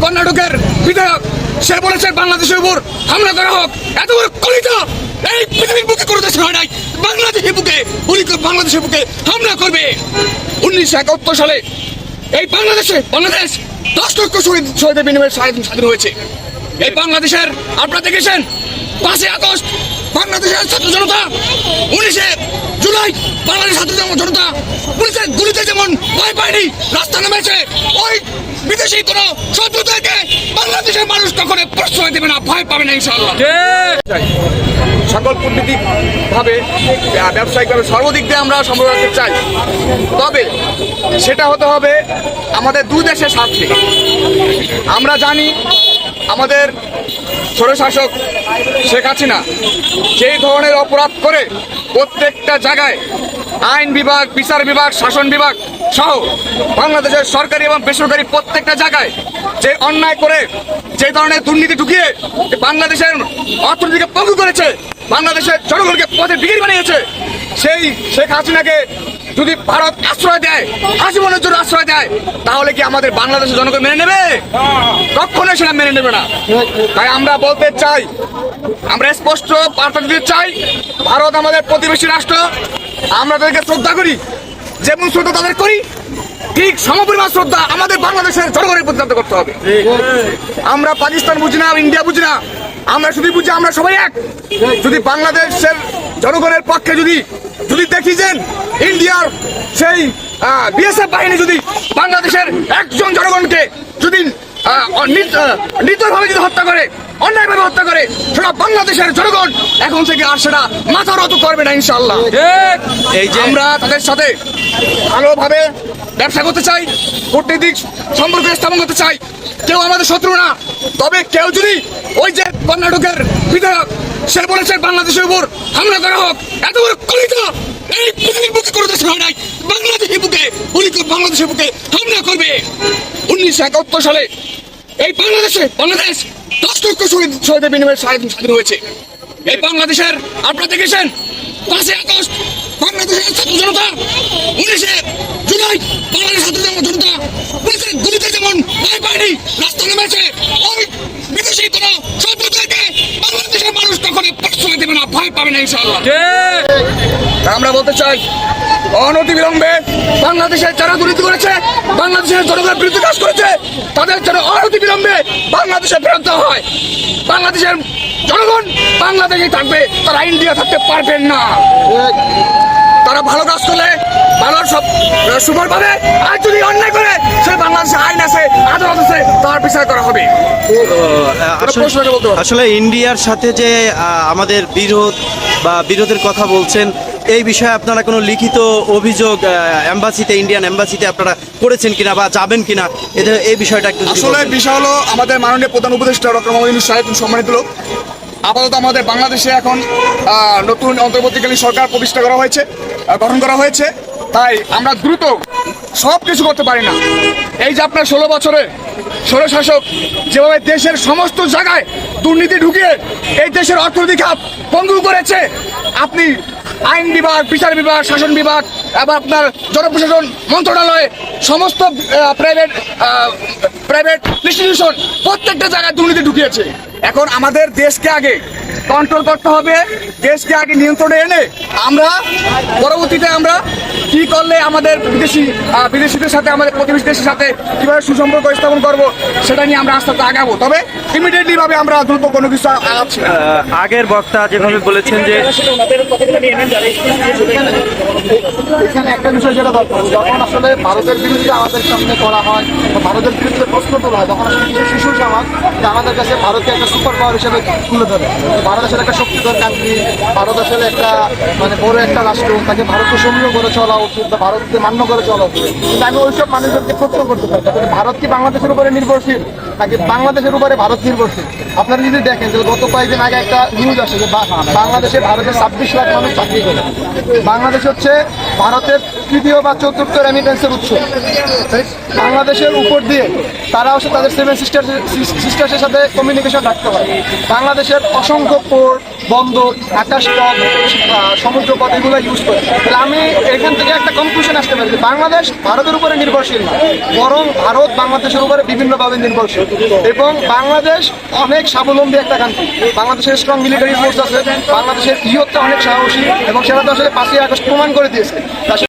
কর্ণাটকের বিধায়ক, সে বলেছে বাংলাদেশের উপর হামলা করা হোক। এত বড় কলিতা! এই পৃথিবীর বুকে কোনো দেশ হয় নাই। বাংলাদেশের বুকে, উনি বাংলাদেশের বুকে হামলা করবে। উনিশশো একাত্তর সালে এই বাংলাদেশে, বাংলাদেশ দশ লক্ষ শহীদ, শহীদের বিনিময়ে স্বাধীন স্বাধীন হয়েছে। এই বাংলাদেশের আপনারা দেখেছেন, পাঁচই আগস্ট বাংলাদেশের ছাত্র জনতা, উনিশে জুলাই বাংলাদেশ ছাত্র জন- জনতা পুলিশের গুলিতে যেমন ভয় পায়নি, রাস্তা নেমেছে, ওই বিদেশি কোনো শত্রুদেরকে বাংলাদেশের মানুষ কখনো প্রশ্রয় দেবে না, ভয় পাবে না ইনশাল্লাহ সকল কূটনীতিক ভাবে ব্যবসায়িকভাবে সর্বদিক দিয়ে আমরা সম্পর্ক রাখতে চাই। তবে সেটা হতে হবে আমাদের দুই দেশের স্বার্থে। আমরা জানি আমাদের স্বৈরশাসক শেখ হাসিনা যেই ধরনের অপরাধ করে প্রত্যেকটা জায়গায় আইন বিভাগ, বিচার বিভাগ, শাসন বিভাগ সহ বাংলাদেশের সরকারি এবং বেসরকারি প্রত্যেকটা জায়গায় যে অন্যায় করে, যে ধরনের দুর্নীতি ঢুকিয়ে বাংলাদেশের অর্থনীতিকে পঙ্গু করেছে, বাংলাদেশের জনগণকে পথে বিক্রি বানিয়েছে, সেই শেখ হাসিনাকে যদি ভারত আশ্রয় দেয়, আজীবনের জন্য আশ্রয় দেয়, তাহলে কি আমাদের বাংলাদেশের জনগণ মেনে নেবে? কখনো সেটা মেনে নেবে না। তাই আমরা বলতে চাই, আমরা স্পষ্ট বার্তা দিতে চাই, ভারত আমাদের প্রতিবেশী রাষ্ট্র। আমরা তাদেরকে শ্রদ্ধা করি, যেমন শ্রদ্ধা তাদের করি, ঠিক সমপরিমাণ শ্রদ্ধা আমাদের বাংলাদেশের জনগণের প্রতি করতে হবে। আমরা পাকিস্তান বুঝি না ইন্ডিয়া বুঝি না, আমরা শুধু বুঝি, আমরা সবাই এক। যদি বাংলাদেশের জনগণের পক্ষে যদি যদি দেখি যে ইন্ডিয়ার সেই বিএসএফ বাহিনী যদি বাংলাদেশের একজন জনগণকে যদি নির্দয়ভাবে যদি হত্যা করে অন্যায়ভাবে হত্যা করে সেটা বাংলাদেশের জনগণ এখন থেকে আর সেটা মাথার অত করবে না ইনশাল্লাহ এই যে আমরা তাদের সাথে ভালোভাবে ব্যবসা করতে চাই কূটনৈতিক সম্পর্ক স্থাপন করতে চাই। কেউ আমাদের শত্রু না তবে কেউ যদি ওই যে কর্ণাটকের বিধায়ক সে বলেছে, বাংলাদেশের উপর হামলা করা হোক। এত বড় এই পৃথিবীর বুকে কোনো দেশ হয় নাই। বাংলাদেশের বুকে, উনি বাংলাদেশের বুকে হামলা করবে। উনিশশো একাত্তর সালে এই বাংলাদেশে, বাংলাদেশ দশ লক্ষ শহীদ শহীদের বিনিময়ে স্বাধীন স্বাধীন হয়েছে। এই বাংলাদেশের আপনারা দেখেছেন, পাঁচই আগস্ট বাংলাদেশের ছাত্র জনতা, উনিশে জুলাই বাংলাদেশ ছাত্র জন- জনতা গুলিতে যেমন পায়নি রাস্তা নেমেছে দেবে না ভয় পাবে না আমরা বলতে চাই অনতি বিলম্বে বাংলাদেশের যারা দুর্নীতি করেছে বাংলাদেশের জনগণের বিরুদ্ধে কাজ করেছে তাদের যেন অনতি বিলম্বে বাংলাদেশে ফেরত দেওয়া হয়। বাংলাদেশের জনগণ বাংলাদেশেই থাকবে তারা ইন্ডিয়া থাকতে পারবেন না। তারা ভালো কাজ করলে ভালো সব সুফল পাবে আর যদি অন্যায় করে সে বাংলাদেশে আইন আছে আদালত আছে তার বিচার করা হবে। আসলে- ইন্ডিয়ার সাথে যে আমাদের বিরোধ বা বিরোধের কথা বলছেন এই বিষয়ে আপনারা কোনো লিখিত অভিযোগ এম্বাসিতে ইন্ডিয়ান এম্বাসিতে আপনারা করেছেন কিনা বা যাবেন কিনা এদের এই বিষয়টা একটু আসলে। বিষয় হলো আমাদের মাননীয় প্রধান উপদেষ্টা ডক্টর মোহাম্মদ সাহেব সম্মানিত লোক। আপাতত আমাদের বাংলাদেশে এখন নতুন অন্তর্বর্তীকালীন সরকার প্রতিষ্ঠা করা হয়েছে গঠন করা হয়েছে। তাই আমরা দ্রুত সব কিছু করতে পারি না। এই যে আপনার ষোলো বছরে ষোলো শাসক যেভাবে দেশের সমস্ত জায়গায় দুর্নীতি ঢুকিয়ে এই দেশের অর্থনৈতিক খাত পঙ্গু করেছে, আপনি আইন বিভাগ, বিচার বিভাগ, শাসন বিভাগ এবং আপনার জনপ্রশাসন মন্ত্রণালয়, সমস্ত প্রাইভেট প্রাইভেট ইনস্টিটিউশন প্রত্যেকটা জায়গায় দুর্নীতি ঢুকিয়েছে। এখন আমাদের দেশকে আগে কন্ট্রোল করতে হবে দেশকে আগে নিয়ন্ত্রণে এনে আমরা পরবর্তীতে আমরা কি করলে আমাদের বিদেশি বিদেশিদের সাথে আমাদের প্রতিবেশী দেশের সাথে কীভাবে সুসম্পর্ক স্থাপন করব সেটা নিয়ে আমরা আস্তে আস্তে আগাবো। তবে ইমিডিয়েটলি ভাবে আমরা দ্রুত কোনো কিছু আগাচ্ছি আগের বক্তা যেভাবে বলেছেন যে এখানে একটা বিষয় যেটা দরকার যখন আসলে ভারতের বিরুদ্ধে আমাদের সামনে করা হয় বা ভারতের বিরুদ্ধে প্রশ্ন তোলা হয় তখন আসলে কিছু শিশু সমাজ যে আমাদের কাছে ভারতকে একটা সুপার পাওয়ার হিসেবে তুলে ধরে। ভারত আসলে একটা শক্তিধর কান্ট্রি ভারত আসলে একটা মানে বড় একটা রাষ্ট্র, তাকে ভারতকে সমীহ করে চলা উচিত বা ভারতকে মান্য করে চলা উচিত। কিন্তু আমি ওইসব মানুষদেরকে প্রশ্ন করতে পারি ভারত কি বাংলাদেশের উপরে নির্ভরশীল? নাকি বাংলাদেশের উপরে ভারত নির্ভরশীল? আপনারা যদি দেখেন যে গত কয়েকদিন আগে একটা নিউজ আসে যে বাংলাদেশে ভারতের ছাব্বিশ লাখ মানুষ চাকরি করে। বাংলাদেশ হচ্ছে ভারতের তৃতীয় বা চতুর্থ রেমিটেন্সের উৎস। বাংলাদেশের উপর দিয়ে তারা হচ্ছে তাদের সেভেন সিস্টার সিস্টার্সের সাথে কমিউনিকেশন রাখতে পারে বাংলাদেশের অসংখ্য পোর্ট বন্দর সমুদ্র সমুদ্রপথ এগুলো ইউজ করে। তাহলে আমি এখান থেকে একটা কনক্লুশন আসতে পারি যে বাংলাদেশ ভারতের উপরে নির্ভরশীল না, বরং ভারত বাংলাদেশের উপরে বিভিন্নভাবে নির্ভরশীল। এবং বাংলাদেশ অনেক স্বাবলম্বী একটা কান্ট্রি বাংলাদেশের স্ট্রং মিলিটারি ফোর্স আছে, বাংলাদেশের ইয়তটা অনেক সাহসী, এবং সেটা তো আসলে পাঁচই আগস্ট প্রমাণ করে দিয়েছে।